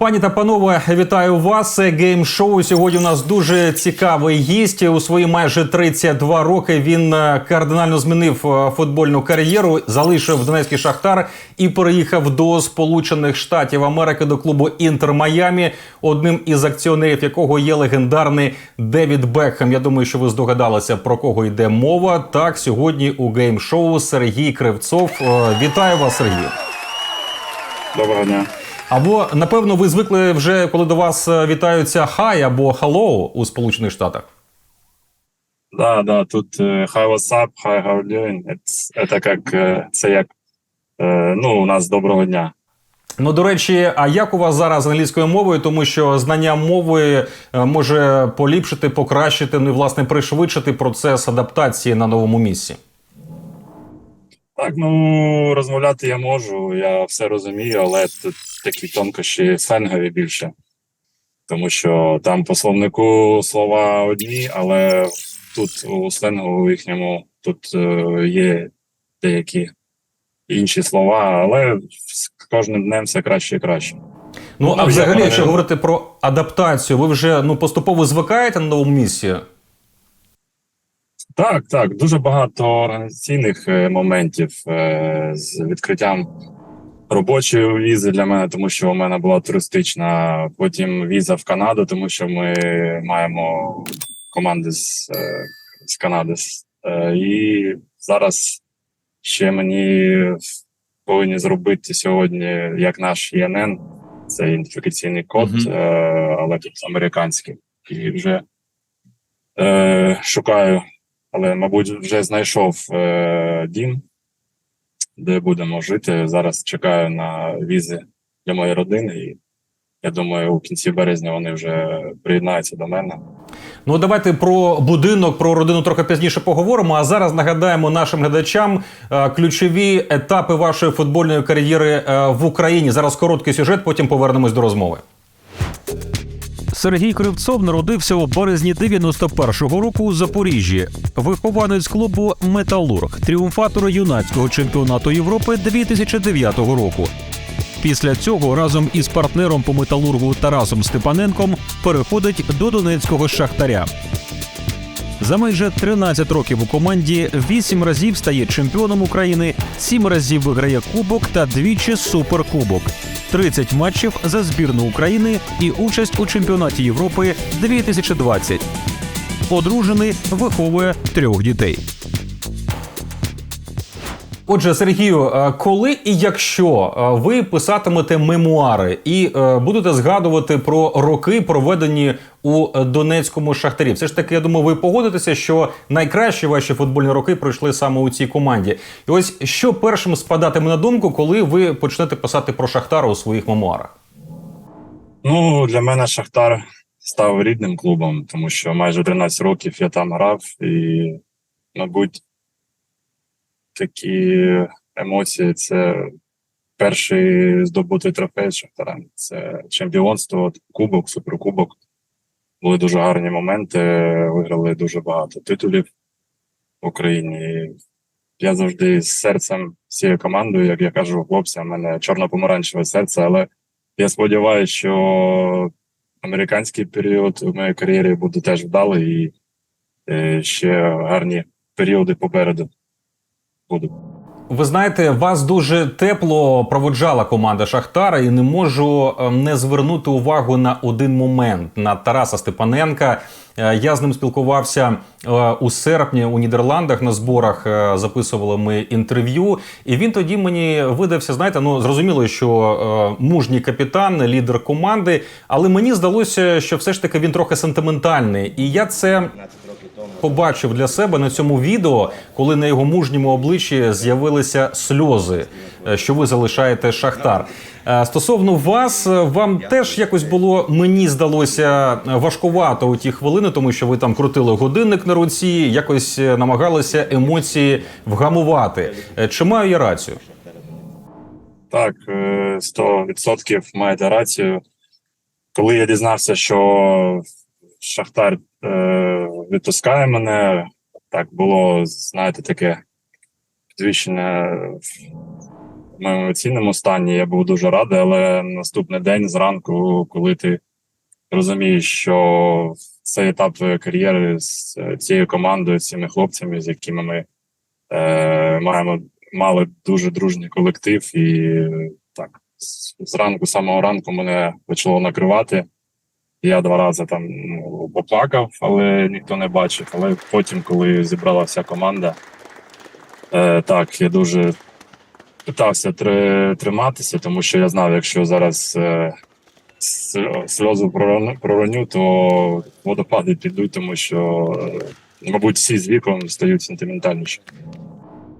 Пані та панове, вітаю вас. Це гейм-шоу. Сьогодні у нас дуже цікавий гість. У свої майже 32 роки він е, кардинально змінив е, футбольну кар'єру, залишив Донецький Шахтар і переїхав до Сполучених Штатів Америки до клубу Інтер Майамі, одним із акціонерів якого є легендарний Девід Бекхем. Я думаю, що ви здогадалися про кого йде мова. Так, сьогодні у гейм-шоу Сергій Кривцов. Е, Вітаю вас, Сергій. Доброго дня. Або напевно ви звикли вже, коли до вас е, вітаються хай або hello у Сполучених Штатах. Да, да, тут е, hi, what's up, hi, how you doing. Це як, е, це як, е, ну, у нас доброго дня. Ну до речі, а як у вас зараз з англійською мовою? Тому що знання мови е, може поліпшити, покращити, ну і власне пришвидшити процес адаптації на новому місці. Так, ну, розмовляти я можу, я все розумію, але тут такі тонкощі сленгові більше. Тому що там по словнику слова одні, але тут у сленгу їхньому тут е, є деякі інші слова, але з кожним днем все краще і краще. Ну а Ну, взагалі, я- якщо говорити про адаптацію, ви вже ну поступово звикаєте на новому місці? Так, так, дуже багато організаційних е, моментів е, з відкриттям робочої візи для мене, тому що у мене була туристична, потім віза в Канаду, тому що ми маємо команди з, е, з Канади. І зараз ще мені повинні зробити сьогодні як наш ЄНН, це ідентифікаційний код, Мгм. е, але тут американський. І вже е, шукаю але, мабуть, вже знайшов е, дім, де будемо жити. Зараз чекаю на візи для моєї родини, і я думаю, у кінці березня вони вже приєднаються до мене. Ну, давайте про будинок, про родину трохи пізніше поговоримо. А зараз нагадаємо нашим глядачам е, ключові етапи вашої футбольної кар'єри е, в Україні. Зараз короткий сюжет, потім повернемось до розмови. Сергій Кривцов народився у березні 91-го року у Запоріжжі. Вихованець клубу Металург, тріумфатор юнацького чемпіонату Європи 2009 року. Після цього разом із партнером по металургу Тарасом Степаненком переходить до донецького шахтаря. За майже 13 років у команді 8 разів стає чемпіоном України, 7 разів виграє кубок та двічі суперкубок, 30 матчів за збірну України і участь у чемпіонаті Європи 2020. Одружений виховує трьох дітей. Отже, Сергію, е, коли і якщо е, ви писатимете мемуари і е, будете згадувати про роки, проведені у Донецькому шахтарі, все ж таки, я думаю, ви погодитеся, що найкращі ваші футбольні роки пройшли саме у цій команді. І ось що першим спадатиме на думку, коли ви почнете писати про Шахтар у своїх мемуарах? Ну, для мене Шахтар став рідним клубом, тому що майже 13 років я там грав, і, мабуть, такі емоції це перший здобутий трофей з Шахтарем. Це чемпіонство, кубок, суперкубок. Були дуже гарні моменти, виграли дуже багато титулів в Україні. Я завжди з серцем з цією командою, як я кажу хлопцям, у мене чорно-помаранчеве серце, але я сподіваюся, що американський період у моїй кар'єрі буде теж вдалий і е, ще гарні періоди попереду будуть. Ви знаєте, вас дуже тепло проводжала команда Шахтара, і не можу е, не звернути увагу на один момент на Тараса Степаненка. Е, Я з ним спілкувався е, у серпні у Нідерландах на зборах. е, Записували ми інтерв'ю, і він тоді мені видався. Знаєте, ну зрозуміло, що мужній капітан, лідер команди, але мені здалося, що все ж таки він трохи сентиментальний, і я це побачив для себе на цьому відео, коли на його мужньому обличчі з'явилися сльози, е, що ви залишаєте шахтар. Е, Стосовно вас, е, вам теж якось було, мені здалося, важкувато у ті хвилини, тому що ви там крутили годинник на руці, якось намагалися емоції вгамувати. Чи маю я рацію? Так, е, 100% маєте рацію. Коли я дізнався, що Шахтар е, відпускає мене, так було, знаєте, таке підвищення в моєму емоційному стані. Я був дуже радий, але наступний день зранку, коли ти розумієш, що цей етап твоєї кар'єри з е, цією командою, цими хлопцями, з якими ми е, маємо мали дуже дружній колектив, і так зранку, самого ранку, мене почало накривати. Я два рази там ну, поплакав, але ніхто не бачив. Але потім, коли зібрала вся команда, е, так, я дуже питався три, триматися, тому що я знав, якщо зараз е, сльозу пророню, то водопади підуть, тому що, е, мабуть, всі з віком стають сентиментальніші.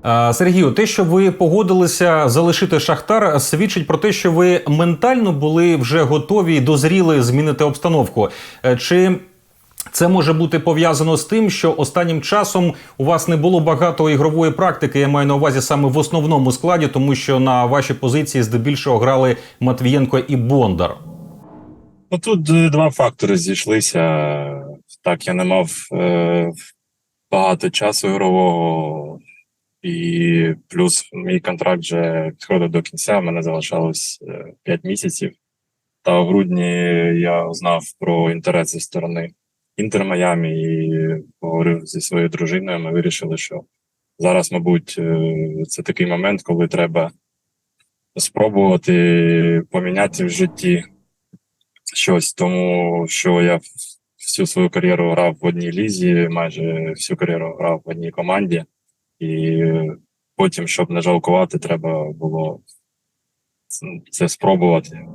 Е, Сергію, те, що ви погодилися залишити Шахтар, свідчить про те, що ви ментально були вже готові і дозріли змінити обстановку. Е, Чи це може бути пов'язано з тим, що останнім часом у вас не було багато ігрової практики? Я маю на увазі саме в основному складі, тому що на вашій позиції здебільшого грали Матвієнко і Бондар. Ну тут е, два фактори зійшлися. Так, я не мав е, багато часу ігрового, і плюс мій контракт вже підходив до кінця. мене залишалось 5 місяців. Та в грудні я знав про інтерес зі сторони Інтер Майамі і поговорив зі своєю дружиною. Ми вирішили, що зараз, мабуть, е, це такий момент, коли треба спробувати поміняти в житті щось, тому що я всю свою кар'єру грав в одній лізі, майже всю кар'єру грав в одній команді, і потім, щоб не жалкувати, треба було це спробувати.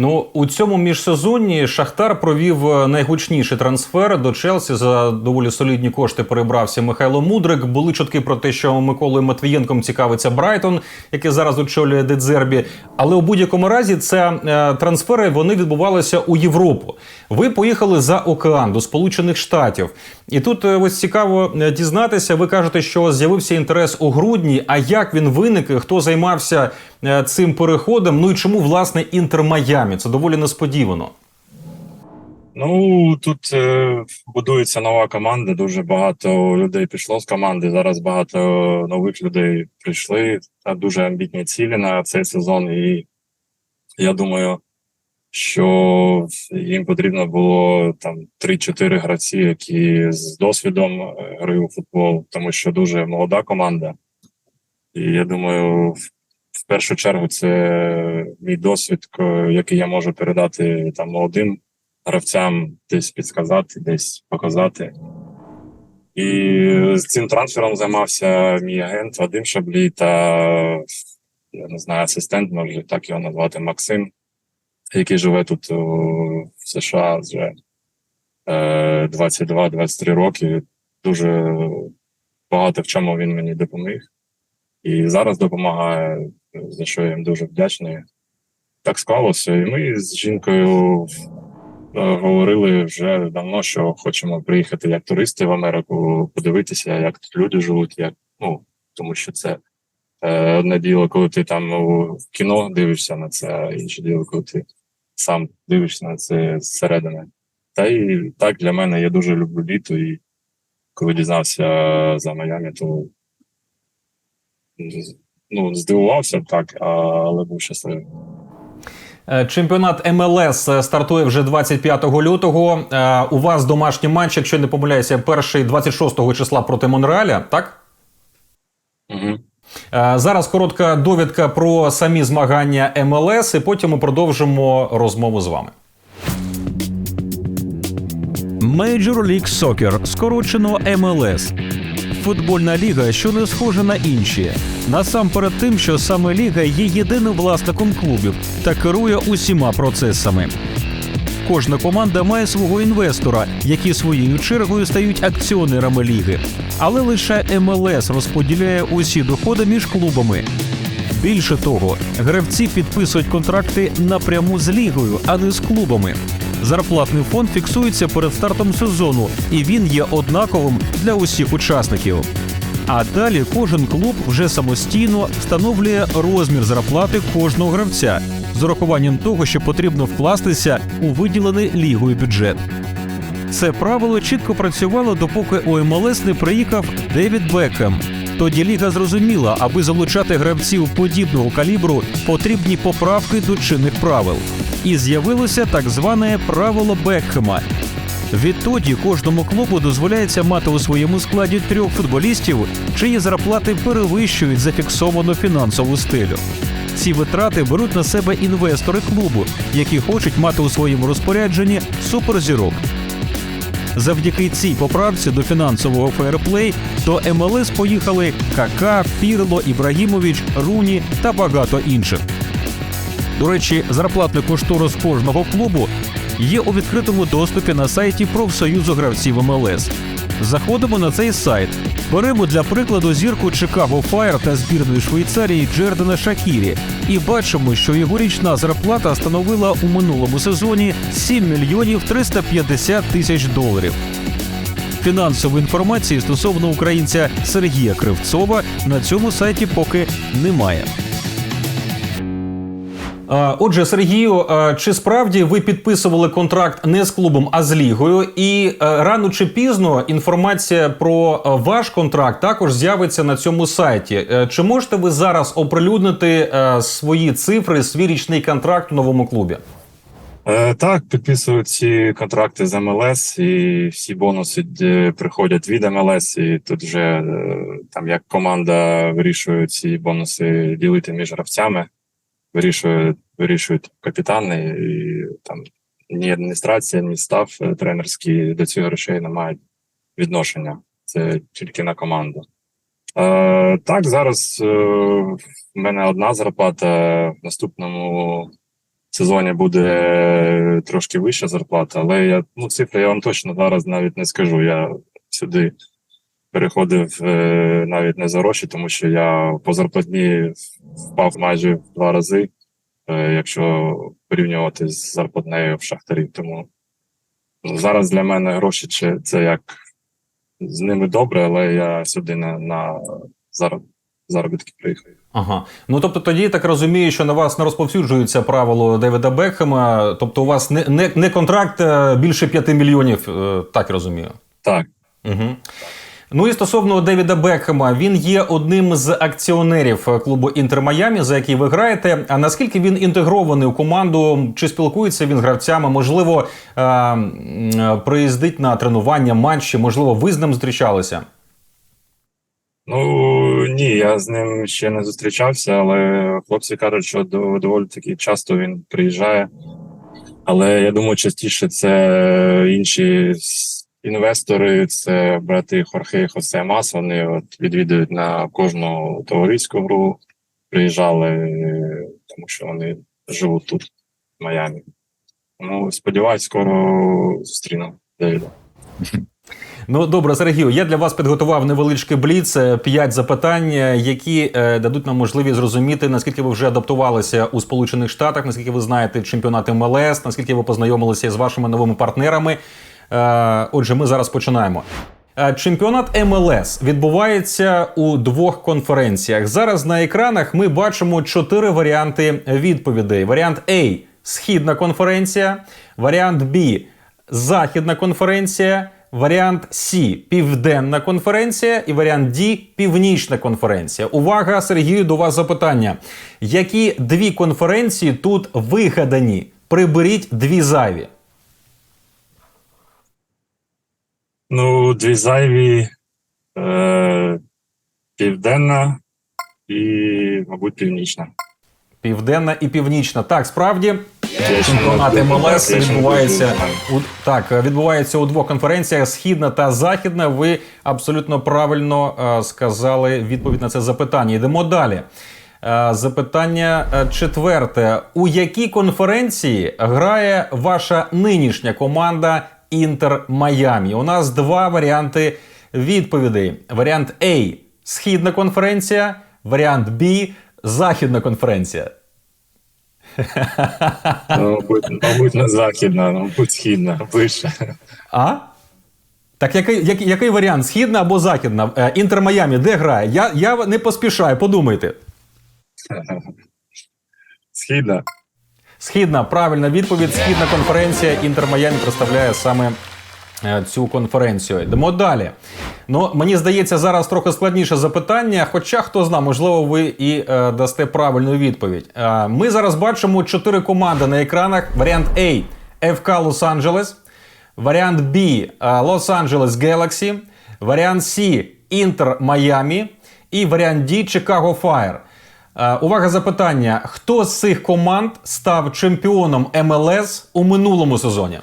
Ну у цьому міжсезонні Шахтар провів е, найгучніший трансфер до Челсі. За доволі солідні кошти перебрався Михайло Мудрик. Були чутки про те, що Миколою Матвієнком цікавиться Брайтон, який зараз очолює Дедзербі. Але у будь-якому разі це е, трансфери вони відбувалися у Європу. Ви поїхали за океан до Сполучених Штатів, і тут е, ось цікаво е, дізнатися. Ви кажете, що з'явився інтерес у грудні. А як він виник? Хто займався цим переходом? Ну і чому власне Інтер Майамі? Це доволі несподівано. Ну тут е, будується нова команда. Дуже багато людей пішло з команди. Зараз багато нових людей прийшли. Та дуже амбітні цілі на цей сезон. І я думаю, що їм потрібно було там 3-4 гравці, які з досвідом е, гри у футбол, тому що дуже молода команда. І я думаю, першу чергу це мій досвід, який я можу передати там молодим гравцям, десь підсказати, десь показати. І з цим трансфером займався мій агент Вадим Шаблій та я не знаю, асистент, може так його назвати Максим, який живе тут в США вже е, 22-23 роки. Дуже багато в чому він мені допоміг. І зараз допомагає, за що я їм дуже вдячний. Так склалося. І ми з жінкою е, говорили вже давно, що хочемо приїхати як туристи в Америку, подивитися, як тут люди живуть, як ну тому що це е, одне діло, коли ти там в кіно дивишся на це, а інше діло, коли ти сам дивишся на це зсередини. Та і так для мене я дуже люблю літо, і коли дізнався за Майамі, то ну, здивувався так, але був щасливий. Е, Чемпіонат МЛС е, стартує вже 25 лютого. Е, У вас домашній матч, якщо не помиляюся, перший 26 числа проти Монреаля, так? Угу. Зараз коротка довідка про самі змагання МЛС, і потім ми продовжимо розмову з вами. Major League Soccer, скорочено МЛС. Футбольна ліга, що не схожа на інші. Насамперед тим, що саме ліга є єдиним власником клубів та керує усіма процесами. Кожна команда має свого інвестора, які своєю чергою стають акціонерами ліги. Але лише МЛС розподіляє усі доходи між клубами. Більше того, гравці підписують контракти напряму з лігою, а не з клубами. Зарплатний фонд фіксується перед стартом сезону, і він є однаковим для усіх учасників. А далі кожен клуб вже самостійно встановлює розмір зарплати кожного гравця з урахуванням того, що потрібно вкластися у виділений лігою бюджет. Це правило чітко працювало, допоки у МЛС не приїхав Девід Бекхем. Відтоді ліга зрозуміла, аби залучати гравців подібного калібру, потрібні поправки до чинних правил. І з'явилося так зване правило Бекхема. Відтоді кожному клубу дозволяється мати у своєму складі трьох футболістів, чиї зарплати перевищують зафіксовану фінансову стелю. Ці витрати беруть на себе інвестори клубу, які хочуть мати у своєму розпорядженні суперзірок. Завдяки цій поправці до фінансового фейерплей до МЛС поїхали Кака, Пірло, Ібрагімович, Руні та багато інших. До речі, зарплатний кошторис кожного клубу є у відкритому доступі на сайті профсоюзу гравців МЛС. Заходимо на цей сайт. Беремо для прикладу зірку Чикаго Фаєр та збірної Швейцарії Джердана Шакірі і бачимо, що його річна зарплата становила у минулому сезоні 7 мільйонів 350 тисяч доларів. Фінансової інформації стосовно українця Сергія Кривцова на цьому сайті поки немає. Е, Отже, Сергію, е, чи справді ви підписували контракт не з клубом, а з лігою? І е, рано чи пізно інформація про ваш контракт також з'явиться на цьому сайті. Чи можете ви зараз оприлюднити свої цифри, свій річний контракт у новому клубі? Так, підписують ці контракти з МЛС, і всі бонуси приходять від МЛС, і тут вже там як команда вирішує ці бонуси ділити між гравцями, вирішує, вирішують капітани, і там ні адміністрація, ні став е, тренерський до цих грошей не мають відношення. Це тільки на команду. Е, так, зараз е, в мене одна зарплата в наступному сезоні буде трошки вища зарплата, але я ну цифри я вам точно зараз навіть не скажу. Я сюди переходив е, навіть не за гроші, тому що я по зарплатні впав майже в два рази, е, якщо порівнювати з зарплатнею в шахтарів. Тому ну, зараз для мене гроші чи- це як з ними добре, але я сюди на, на зароб, заробітки приїхав. Ага. Ну тобто тоді я так розумію, що на вас не розповсюджується правило Девіда Бекхема. Тобто, у вас не, не, не контракт е, більше 5 мільйонів, так розумію. Так. Угу. Ну і стосовно Девіда Бекхема, він є одним з акціонерів клубу Інтер Майамі, за який ви граєте. А наскільки він інтегрований у команду? Чи спілкується він з гравцями? Можливо, е- е, приїздить на тренування, матчі? Можливо, ви з ним зустрічалися? Ну ні, я з ним ще не зустрічався, але хлопці кажуть, що доволі таки часто він приїжджає. Але я думаю, частіше це інші інвестори, це брати Хорхе і Хосе Мас. Вони от відвідують на кожну товариську гру, приїжджали, тому що вони живуть тут, в Майамі. Ну, сподіваюсь, скоро зустріну Девіда. Ну добре, Сергію, я для вас підготував невеличкий бліц, е, п'ять запитань, е, які е, дадуть нам можливість зрозуміти, наскільки ви вже адаптувалися у Сполучених Штатах, наскільки ви знаєте чемпіонат МЛС, наскільки ви познайомилися з вашими новими партнерами. Е, отже, ми зараз починаємо. Е, Чемпіонат МЛС відбувається у двох конференціях. Зараз на екранах ми бачимо чотири варіанти відповідей: варіант А східна конференція, варіант Б західна конференція, варіант С південна конференція і варіант Д північна конференція. Увага, Сергію, до вас запитання. Які дві конференції тут вигадані? Приберіть дві зайві. Ну, дві зайві, е, південна і, мабуть, північна. Південна і північна. Так, справді чемпіонат МЛС відбувається у так. Відбувається у двох конференціях: східна та західна. Ви абсолютно правильно е, сказали відповідь на це запитання. Йдемо далі. Е, Запитання е, четверте: у якій конференції грає ваша нинішня команда Інтер Майамі? У нас два варіанти відповідей: варіант А східна конференція, варіант Б західна конференція. Ну, Мабуть, не західна, мабуть, східна, вище. А? Так який, який, який варіант? Східна або західна? Е, Інтер Майамі, де грає? Я, я не поспішаю, подумайте. Східна. Східна, правильна відповідь. Східна конференція Інтер Майамі представляє саме е, цю конференцію. Йдемо далі. Ну, мені здається, зараз трохи складніше запитання. Хоча хто знає, можливо, ви і е, дасте правильну відповідь. Е, ми зараз бачимо чотири команди на екранах. Варіант А ФК Лос-Анджелес, варіант Б Лос-Анджелес Galaxy, варіант С Інтер Майамі і варіант Д Чикаго Фаєр. Е, Увага запитання: хто з цих команд став чемпіоном МЛС у минулому сезоні?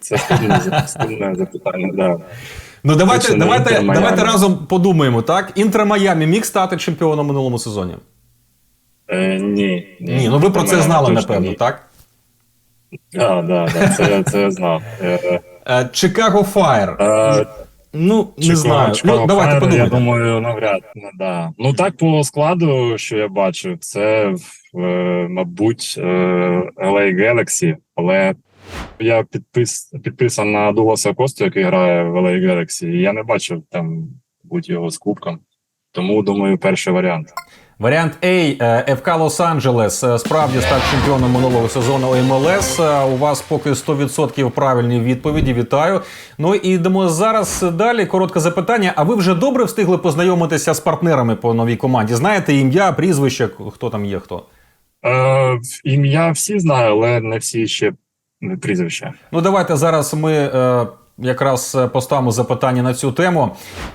Це складне, запитання, да. Ну давайте, Точно давайте, давайте разом подумаємо, так? Інтер Майамі міг стати чемпіоном минулому сезоні? Е, ні, Ні, ну ви про це знали, напевно, ні. так? Так, да, да, це, це я знав. Е, Е, Чикаго Фаєр. Ну, не знаю. Ну, давайте подумайте. Я думаю, навряд не да. Ну так по складу, що я бачу, це е, мабуть е, LA Galaxy, але я підпис, підписан на Дугласа Косту, який грає в LA Galaxy, і я не бачив там будь його з кубком. Тому думаю, перший варіант. Варіант А ФК Лос-Анджелес е, справді став чемпіоном минулого сезону МЛС. Е, У вас поки 100% правильні відповіді. Вітаю. Ну і йдемо зараз далі. Коротке запитання. А ви вже добре встигли познайомитися з партнерами по новій команді? Знаєте ім'я, прізвище, хто там є хто? Е, ім'я всі знаю, але не всі ще не прізвища. Ну, давайте зараз ми е, якраз е, поставимо запитання на цю тему.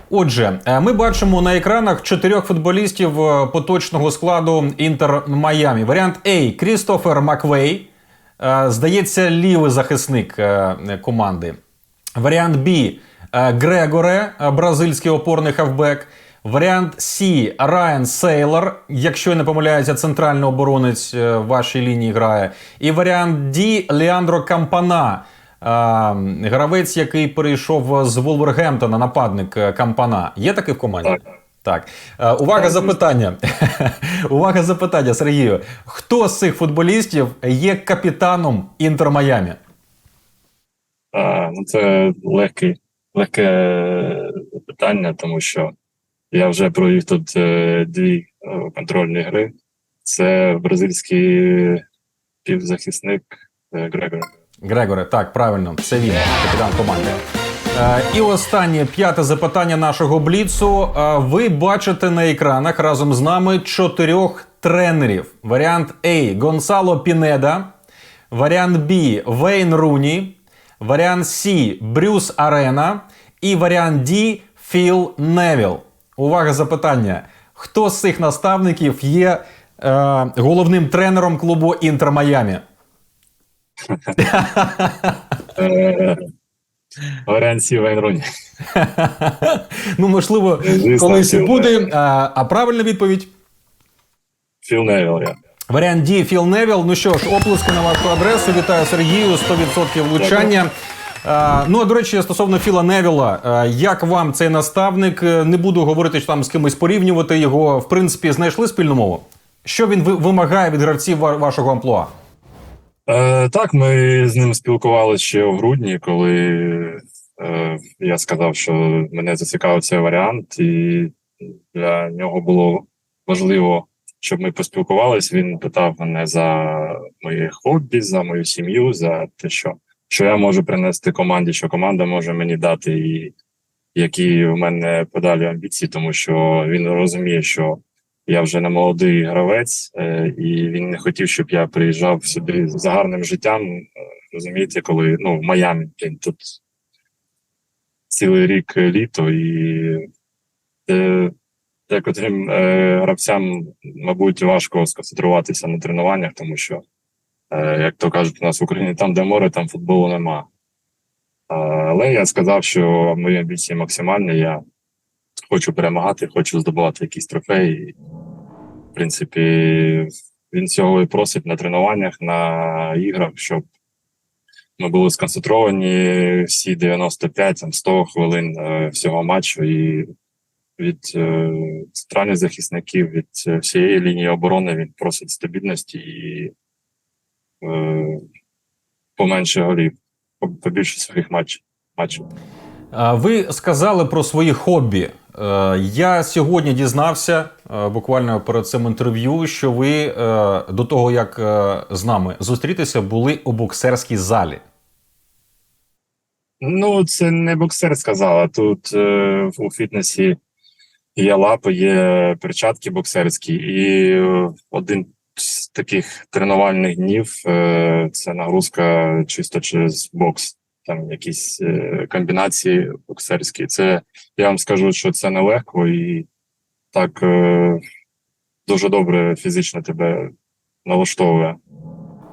Отже, е, ми бачимо на екранах чотирьох футболістів е, поточного складу Інтер Майамі. Варіант А Крістофер Маквей. Здається, лівий захисник команди. Варіант Б Грегоре, бразильський опорний хавбек. Варіант С Райан Сейлор, якщо я не помиляюся, центральний оборонець в вашій лінії грає. І варіант Д Леандро Кампана, гравець, який перейшов з Вулвергемптона, нападник е, Кампана. Є такий в команді? Так. Так. Е, увага, запитання. увага, запитання, Сергію. Хто з цих футболістів є капітаном Інтер Майамі? Ну це легкий, легке питання, тому що я вже провів тут е, дві контрольні гри. Це бразильський півзахисник Грегор. Грегоре, так, правильно, це він, капітан команди. Е, і останнє п'яте запитання нашого бліцу. Е, ви бачите на екранах разом з нами чотирьох тренерів. Варіант А Гонсало Пінеда, варіант Б Вейн Руні, варіант С Брюс Арена і варіант Д Філ Невіл. Увага запитання. Хто з цих наставників є е, головним тренером клубу Інтер Майамі? Варіант Сі Вейнруні. ну, можливо, колись і буде. А, а правильна відповідь? Філ Невіл, я. Варіант Ді Філ Невіл. Ну що ж, оплески на вашу адресу. Вітаю Сергію. 100% влучання. А, ну, а до речі, стосовно Філа Невіла, а, як вам цей наставник? Е, Не буду говорити, що там з кимось порівнювати його. В принципі, знайшли спільну мову. Що він вимагає від гравців вашого амплуа? Е, так, ми з ним спілкувалися ще у грудні, коли е, я сказав, що мене зацікавив цей варіант, і для нього було важливо, щоб ми поспілкувалися. Він питав мене за моє хобі, за мою сім'ю, за те, що, що я можу принести команді, що команда може мені дати, і які в мене подалі амбіції, тому що він розуміє, що я вже не молодий гравець, е, і він не хотів, щоб я приїжджав сюди за гарним життям. е, Розумієте, коли ну в Майамі тут цілий рік літо, і е, декотрим е, гравцям, мабуть, важко сконцентруватися на тренуваннях, тому що, е, як то кажуть, у нас в Україні там, де море, там футболу нема. Е, але я сказав, що мої амбіції максимальні. Я хочу перемагати, хочу здобувати якісь трофеї. Принципі, він цього і просить на тренуваннях, на іграх, щоб ми були сконцентровані всі 95 там 100 хвилин е, всього матчу, і від е, центральних захисників, від е, всієї лінії оборони він просить стабільності і е, поменше голів, по- побільше своїх матчів. Ви сказали про свої хобі. Е, Я сьогодні дізнався е, буквально перед цим інтерв'ю, що ви е, до того, як з нами зустрітися, були у боксерській залі. Ну, це не боксер сказала. Тут у фітнесі є лапи, є перчатки боксерські, і один з таких тренувальних днів це нагрузка чисто через бокс. Там якісь е, комбінації боксерські. Це я вам скажу, що це нелегко і так е, дуже добре фізично тебе налаштовує.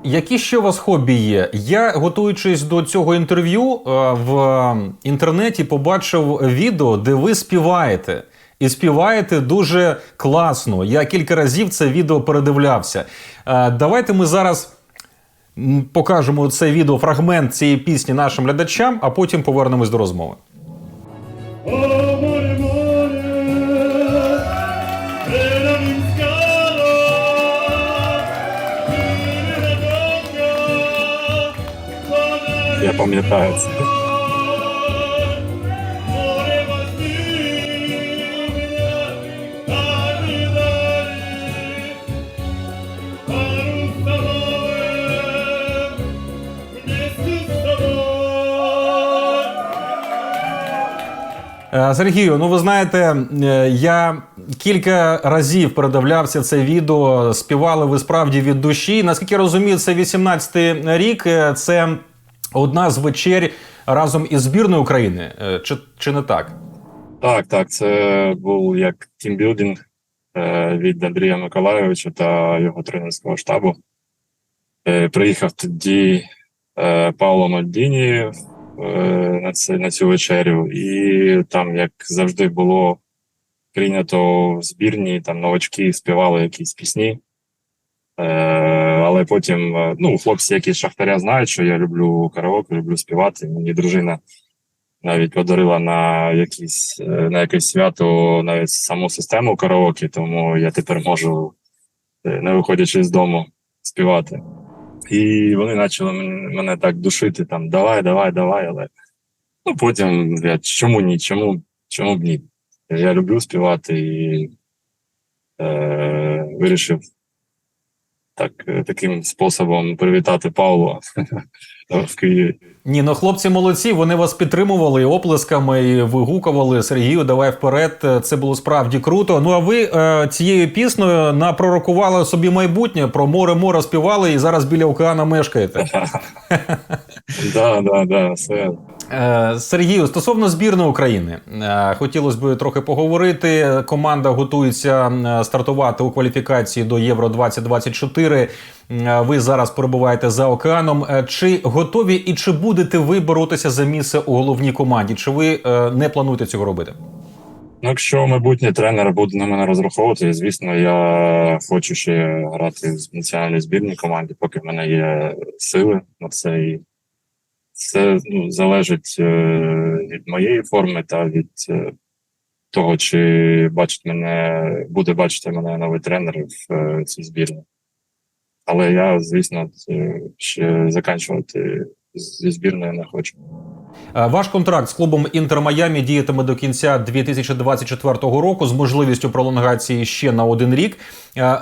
Які ще у вас хобі є? Я, готуючись до цього інтерв'ю, е, в інтернеті побачив відео, де ви співаєте. І співаєте дуже класно. Я кілька разів це відео передивлявся. Давайте ми зараз покажемо це відео, фрагмент цієї пісні нашим глядачам, а потім повернемось до розмови. Я пам'ятаю це. Сергію, ну ви знаєте, е, я кілька разів передивлявся це відео. Співали ви справді від душі. Наскільки я розумію, це 18-й рік. е, Це одна з вечер разом із збірною України. Е, Чи, чи не так? Так, так, це був як тімбілдинг від Андрія Миколайовича та його тренерського штабу. Приїхав тоді Пауло Мальдіні на, це, на цю вечерю, і там, як завжди, було прийнято в збірні, там новачки співали якісь пісні. Е, але потім, е, ну, хлопці, які шахтаря знають, що я люблю караоке, люблю співати. Мені дружина навіть подарила на якісь е, на якесь свято навіть саму систему караоке, тому я тепер можу, е, не виходячи з дому, співати. І вони почали мене, так душити, там давай, давай, давай. Але ну потім я чому ні? Чому, чому б ні? Я люблю співати і е, вирішив так, е, таким способом привітати Павла в Києві. Ні, ну хлопці молодці. Вони вас підтримували і оплесками, і вигукували Сергію, давай вперед. Це було справді круто. Ну а ви е, цією піснею напророкували собі майбутнє про море море співали і зараз біля океана мешкаєте. Так, так, так, все. Е, Сергію, стосовно збірної України, е, хотілося б трохи поговорити. Команда готується е, стартувати у кваліфікації до Євро 2024. Е, Ви зараз перебуваєте за океаном. Чи готові і чи будете ви боротися за місце у головній команді? Чи ви не плануєте цього робити? Ну, якщо майбутній тренер буде на мене розраховувати, звісно, я хочу ще грати в національній збірній команді, поки в мене є сили на це. І це ну, залежить е, від моєї форми та від е, того, чи бачить мене, буде бачити мене новий тренер в е, цій збірні. Але я, звісно, ще закінчувати зі збірною не хочу. Ваш контракт з клубом Інтер Майамі діятиме до кінця 2024 року з можливістю пролонгації ще на один рік.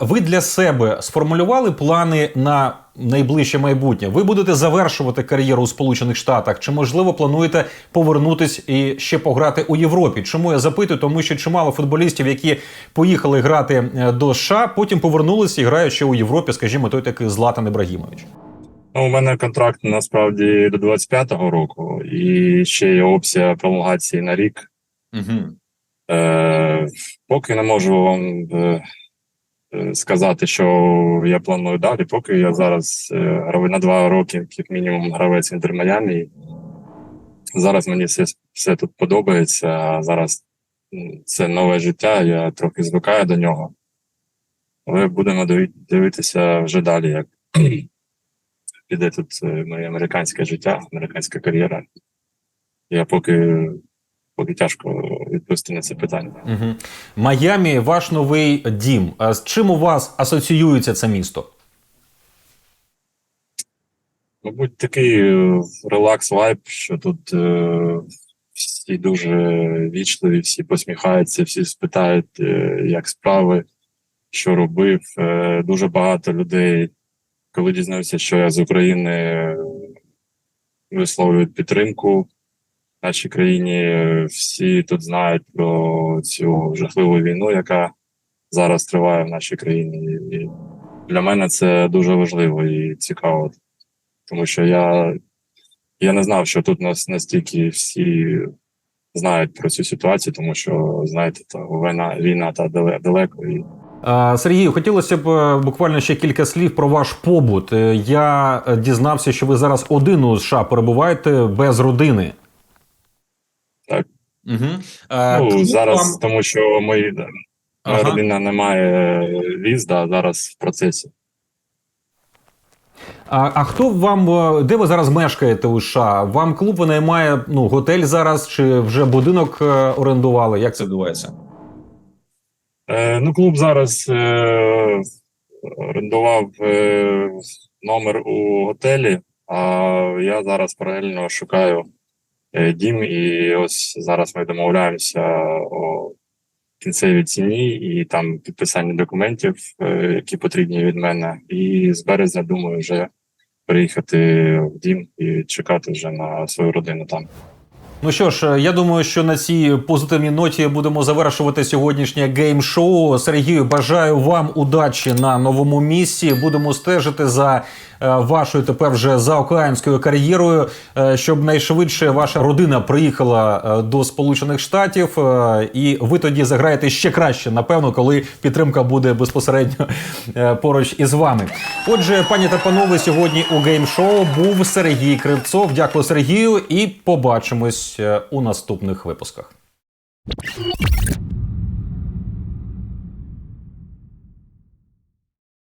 Ви для себе сформулювали плани на найближче майбутнє? Ви будете завершувати кар'єру у Сполучених Штатах? Чи можливо плануєте повернутись і ще пограти у Європі? Чому я запитую? Тому що чимало футболістів, які поїхали грати е, до США, потім повернулися і грають ще у Європі, скажімо, той такий Златан Ібрагімович. Ну, у мене контракт насправді до 25-го року, і ще є опція пролонгації на рік. Угу. Е, поки не можу вам е, сказати, що я планую далі. Поки я зараз е, на два роки, як мінімум, гравець Інтер Майамі. Зараз мені все, все тут подобається. Зараз це нове життя, я трохи звикаю до нього. Але будемо дивитися вже далі, як піде тут е, моє американське життя, американська кар'єра. Я поки, поки тяжко відповісти на це питання. Угу. Майамі, ваш новий дім. А з чим у вас асоціюється це місто? Мабуть, такий е, релакс вайб, що тут е, всі дуже вічливі, всі посміхаються, всі спитають, е, як справи, що робив. Е, дуже багато людей, коли дізнаються, що я з України, е, висловлюють підтримку. Нашій країні всі тут знають про цю жахливу війну, яка зараз триває в нашій країні. І для мене це дуже важливо і цікаво, тому що я, я не знав, що тут нас настільки всі знають про цю ситуацію, тому що знаєте, то війна, війна та дале- далеко і Е, Сергію, хотілося б е, буквально ще кілька слів про ваш побут. Е, Я е, дізнався, що ви зараз один у США перебуваєте без родини. Так. Угу. ну, зараз, тому що мої да, моя Ага. родина не має віз, да, зараз в процесі. А, а хто вам е, де ви зараз мешкаєте у США? Вам клуб винаймає ну, готель зараз чи вже будинок е, орендували? Як це відбувається? Е, ну, клуб зараз е, орендував е, номер у готелі, а я зараз паралельно шукаю е, дім, і ось зараз ми домовляємося о кінцевій ціні і там підписання документів, е, які потрібні від мене. І з березня думаю вже приїхати в дім і чекати вже на свою родину там. Ну що ж, е, я думаю, що на цій позитивній ноті будемо завершувати сьогоднішнє гейм-шоу. Сергію, бажаю вам удачі на новому місці. Будемо стежити за е, вашою тепер вже заокеанською кар'єрою, е, щоб найшвидше ваша родина приїхала до Сполучених Штатів, і ви тоді заграєте ще краще, напевно, коли підтримка буде безпосередньо поруч із вами. Отже, пані та панове, сьогодні у гейм-шоу був Сергій Кривцов. Дякую Сергію, і побачимось е, у наступних випусках.